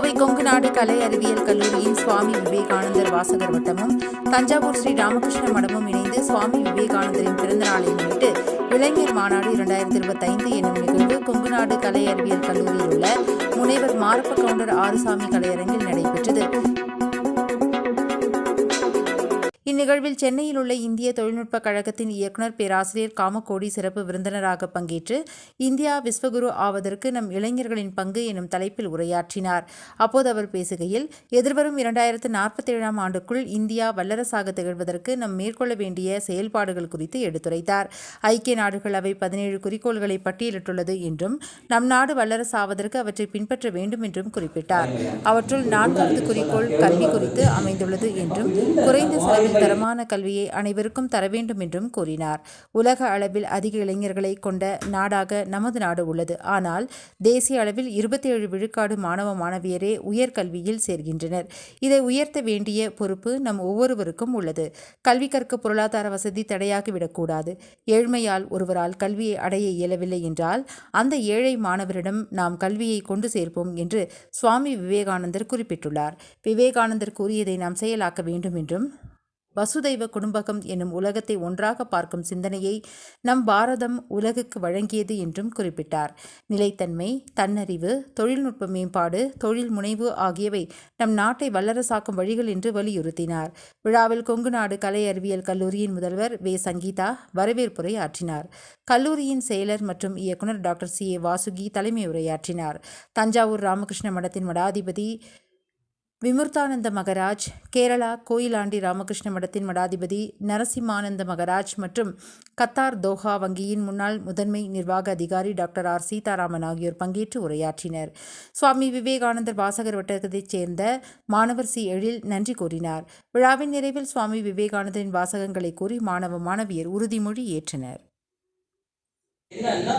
கோவை கொங்கு நாடு கலை அறிவியல் கல்லூரியின் சுவாமி விவேகானந்தர் வாசகர் வட்டமும் தஞ்சாவூர் ஸ்ரீ ராமகிருஷ்ண மடமும் இணைந்து சுவாமி விவேகானந்தரின் பிறந்த நாளை முன்னிட்டு இளைஞர் மாநாடு இரண்டாயிரத்தி இருபத்தைந்து என்னும் நிகழ்வு கொங்கு நாடு கலை அறிவியல் கல்லூரியில் உள்ள முனைவர் மாரப்ப கவுண்டர் ஆறுசாமி கலையரங்கில் நடைபெற்றது. இந்நிகழ்வில் சென்னையில் உள்ள இந்திய தொழில்நுட்ப கழகத்தின் இயக்குநர் பேராசிரியர் காமக்கோடி சிறப்பு விருந்தினராக பங்கேற்று இந்தியா விஸ்வகுரு ஆவதற்கு நம் இளைஞர்களின் பங்கு எனும் தலைப்பில் உரையாற்றினார். அப்போது அவர் பேசுகையில் எதிர்வரும் இரண்டாயிரத்து நாற்பத்தேழாம் ஆண்டுக்குள் இந்தியா வல்லரசாக திகழ்வதற்கு நம் மேற்கொள்ள வேண்டிய செயல்பாடுகள் குறித்து எடுத்துரைத்தார். ஐக்கிய நாடுகள் அவை பதினேழு குறிக்கோள்களை பட்டியலிட்டுள்ளது என்றும் நம் நாடு வல்லரசாவதற்கு அவற்றை பின்பற்ற வேண்டும் என்றும் குறிப்பிட்டார். அவற்றுள் நான்காவது குறிக்கோள் கல்வி குறித்து அமைந்துள்ளது என்றும் குறைந்த செலவில் தரமான கல்வியை அனைவருக்கும் தர வேண்டும் என்றும் கூறினார். உலக அளவில் அதிக இளைஞர்களை கொண்ட நாடாக நமது நாடு உள்ளது. ஆனால் தேசிய அளவில் இருபத்தி ஏழு விழுக்காடு மாணவ மாணவியரே உயர்கல்வியில் சேர்கின்றனர். இதை உயர்த்த வேண்டிய பொறுப்பு நம் ஒவ்வொருவருக்கும் உள்ளது. கல்வி கற்க பொருளாதார வசதி தடையாகிவிடக்கூடாது ஏழ்மையால் ஒருவரால் கல்வியை அடைய இயலவில்லை என்றால் அந்த ஏழை மாணவரிடம் நாம் கல்வியை கொண்டு சேர்ப்போம் என்று சுவாமி விவேகானந்தர் குறிப்பிட்டுள்ளார். விவேகானந்தர் கூறியதை நாம் செயலாக்க வேண்டும் என்றும் வசுதைவ குடும்பகம் என்னும் உலகத்தை ஒன்றாக பார்க்கும் சிந்தனையை நம் பாரதம் உலகுக்கு வழங்கியது என்றும் குறிப்பிட்டார். நிலைத்தன்மை தன்னறிவு தொழில்நுட்ப மேம்பாடு தொழில் முனைவு ஆகியவை நம் நாட்டை வல்லரசாக்கும் வழிகள் என்று வலியுறுத்தினார். விழாவில் கொங்கு நாடு கலை அறிவியல் கல்லூரியின் முதல்வர் வே. சங்கீதா வரவேற்புரை ஆற்றினார். கல்லூரியின் செயலர் மற்றும் இயக்குனர் டாக்டர் சி. ஏ. வாசுகி தலைமை உரையாற்றினார் தஞ்சாவூர் ராமகிருஷ்ண மடத்தின் மடாதிபதி விமுர்த்தானந்த மகராஜ் கேரளா கோயிலாண்டி ராமகிருஷ்ண மடத்தின் மடாதிபதி நரசிம்மானந்த மகராஜ் மற்றும் கத்தார் தோஹா வங்கியின் முன்னாள் முதன்மை நிர்வாக அதிகாரி டாக்டர் ஆர். சீதாராமன் ஆகியோர் பங்கேற்று உரையாற்றினர். சுவாமி விவேகானந்தர் வாசகர் வட்டத்தைச் சேர்ந்த மாணவர் சி. எழில் நன்றி கூறினார். விழாவின் நிறைவில் சுவாமி விவேகானந்தரின் வாசகங்களை கூறி மாணவ மாணவியர் உறுதிமொழி ஏற்றனர். என்னன்னா?